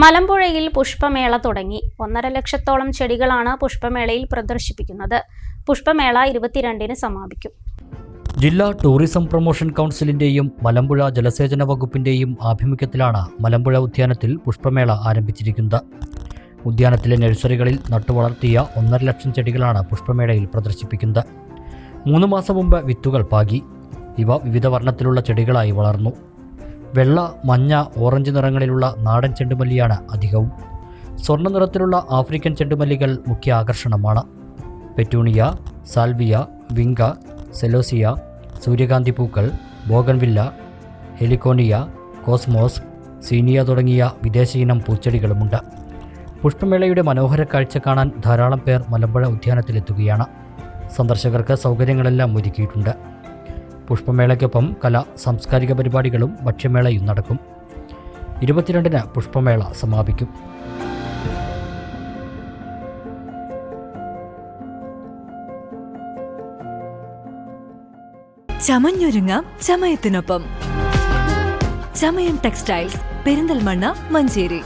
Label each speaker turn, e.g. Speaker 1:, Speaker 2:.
Speaker 1: മലമ്പുഴയിൽ പുഷ്പമേള തുടങ്ങി. ഒന്നര ലക്ഷത്തോളം ചെടികളാണ് പുഷ്പമേളയിൽ പ്രദർശിപ്പിക്കുന്നത്. പുഷ്പമേള ഇരുപത്തിരണ്ടിന് സമാപിക്കും.
Speaker 2: ജില്ലാ ടൂറിസം പ്രൊമോഷൻ കൗൺസിലിന്റെയും മലമ്പുഴ ജലസേചന വകുപ്പിന്റെയും ആഭിമുഖ്യത്തിലാണ് മലമ്പുഴ ഉദ്യാനത്തിൽ പുഷ്പമേള ആരംഭിച്ചിരിക്കുന്നത്. ഉദ്യാനത്തിലെ നഴ്സറികളിൽ നട്ടുവളർത്തിയ ഒന്നര ലക്ഷം ചെടികളാണ് പുഷ്പമേളയിൽ പ്രദർശിപ്പിക്കുന്നത്. മൂന്ന് മാസം മുമ്പ് വിത്തുകൾ പാകി. ഇവ വിവിധ വർണത്തിലുള്ള ചെടികളായി വളർന്നു. വെള്ള മഞ്ഞ ഓറഞ്ച് നിറങ്ങളിലുള്ള നാടൻ ചെണ്ടുമല്ലിയാണ് അധികവും. സ്വർണ നിറത്തിലുള്ള ആഫ്രിക്കൻ ചെണ്ടുമല്ലികൾ മുഖ്യ ആകർഷണമാണ്. പെറ്റൂണിയ സാൽവിയ വിങ്ക സെലോസിയ സൂര്യകാന്തി പൂക്കൾ ബോഗൻവില്ല ഹെലിക്കോണിയ കോസ്മോസ് സീനിയ തുടങ്ങിയ വിദേശ ഇനം പൂച്ചെടികളുമുണ്ട്. പുഷ്പമേളയുടെ മനോഹര കാഴ്ച കാണാൻ ധാരാളം പേർ മലമ്പുഴ ഉദ്യാനത്തിലെത്തുകയാണ്. സന്ദർശകർക്ക് സൗകര്യങ്ങളെല്ലാം ഒരുക്കിയിട്ടുണ്ട്. പുഷ്പമേളയ്ക്കൊപ്പം കല സാംസ്കാരിക പരിപാടികളും ഭക്ഷ്യമേളയും നടക്കും. ഇരുപത്തിരണ്ടിന് പുഷ്പമേള സമാപിക്കും.
Speaker 3: ചമഞ്ഞൊരുങ്ങാം ചമയത്തിനൊപ്പം. ചമയം ടെക്സ്റ്റൈൽസ് പെരിന്തൽമണ്ണ മഞ്ചേരി.